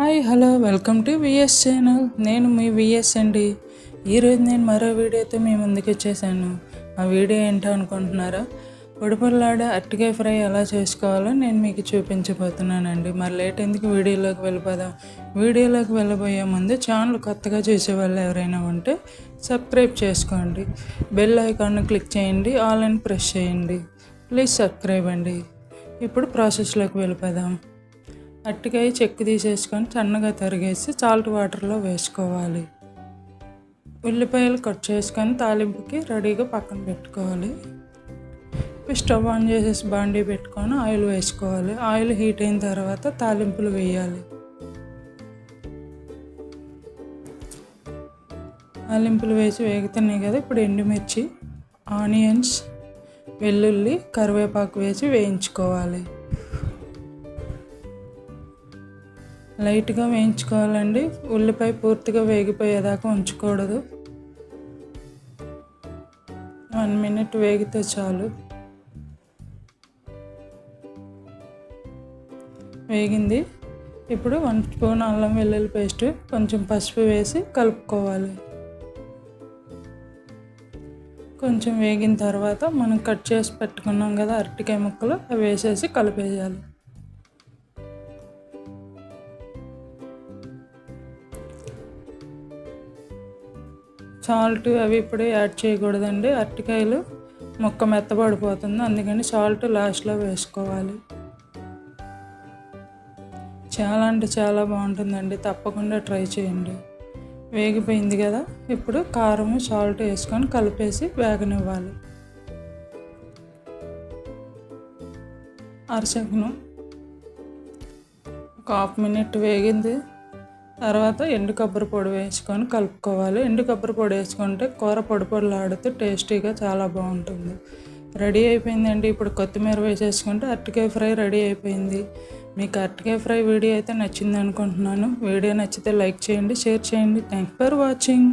Hi hello welcome to VS channel. నేను మీ VS అండి. ఈరోజు నేను మరో వీడియోతో మీ ముందుకు వచ్చేసాను. ఆ వీడియో ఏంటో అనుకుంటున్నారా? పొడిపొల్లాడ అట్టికాయ ఫ్రై ఎలా చేసుకోవాలో నేను మీకు చూపించబోతున్నానండి. మరి లేట్ ఎందుకు వీడియోలోకి వెళ్ళిపోదాం? వీడియోలోకి వెళ్ళబోయే ముందు ఛానల్ కొత్తగా చూసేవాళ్ళు ఎవరైనా ఉంటే సబ్స్క్రైబ్ చేసుకోండి. బెల్ ఐకాన్ను క్లిక్ చేయండి ఆల్ అండ్ ప్రెస్ చేయండి. ప్లీజ్ సబ్స్క్రైబ్ అండి. ఇప్పుడు ప్రాసెస్లోకి వెళ్ళిపోదాం. అట్టికాయ చెక్కు తీసేసుకొని సన్నగా తరిగేసి సాల్ట్ వాటర్లో వేసుకోవాలి. ఉల్లిపాయలు కట్ చేసుకొని తాలింపుకి రెడీగా పక్కన పెట్టుకోవాలి. ఇప్పుడు స్టవ్ ఆన్ చేసేసి బాండీ పెట్టుకొని ఆయిల్ వేసుకోవాలి. ఆయిల్ హీట్ అయిన తర్వాత తాలింపులు వేయాలి. తాలింపులు వేసి వేగుతున్నాయి కదా ఇప్పుడు ఎండుమిర్చి ఆనియన్స్ వెల్లుల్లి కరివేపాకు వేసి వేయించుకోవాలి. లైట్గా వేయించుకోవాలండి. ఉల్లిపాయ పూర్తిగా వేగిపోయేదాకా ఉంచకూడదు. వన్ మినిట్ వేగితే చాలు. వేగింది. ఇప్పుడు వన్ స్పూన్ అల్లం వెల్లుల్లి పేస్ట్ కొంచెం పసుపు వేసి కలుపుకోవాలి. కొంచెం వేగిన తర్వాత మనం కట్ చేసి పెట్టుకున్నాం కదా అరటికాయ ముక్కలు అవి వేసేసి కలిపేయాలి. సాల్ట్ అవి ఇప్పుడే యాడ్ చేయకూడదండి. అరటికాయలు ముక్క మెత్తబడిపోతుంది. అందుకని సాల్ట్ లాస్ట్లో వేసుకోవాలి. చాలా అంటే చాలా బాగుంటుందండి. తప్పకుండా ట్రై చేయండి. వేగిపోయింది కదా? ఇప్పుడు కారం సాల్ట్ వేసుకొని కలిపేసి వేగనివ్వాలి. అరసకును ఒక హాఫ్ మినిట్ వేగింది. తర్వాత ఎండు కొబ్బరి పొడి వేసుకొని కలుపుకోవాలి. ఎండు కొబ్బరి పొడి వేసుకుంటే కూర పొడి పొడిలాడుతూ టేస్టీగా చాలా బాగుంటుంది. రెడీ అయిపోయిందండి. ఇప్పుడు కొత్తిమీర వేసేసుకుంటే అరటికాయ ఫ్రై రెడీ అయిపోయింది. మీకు అరటికాయ ఫ్రై వీడియో అయితే నచ్చింది అనుకుంటున్నాను వీడియో నచ్చితే లైక్ చేయండి షేర్ చేయండి. Thank for watching.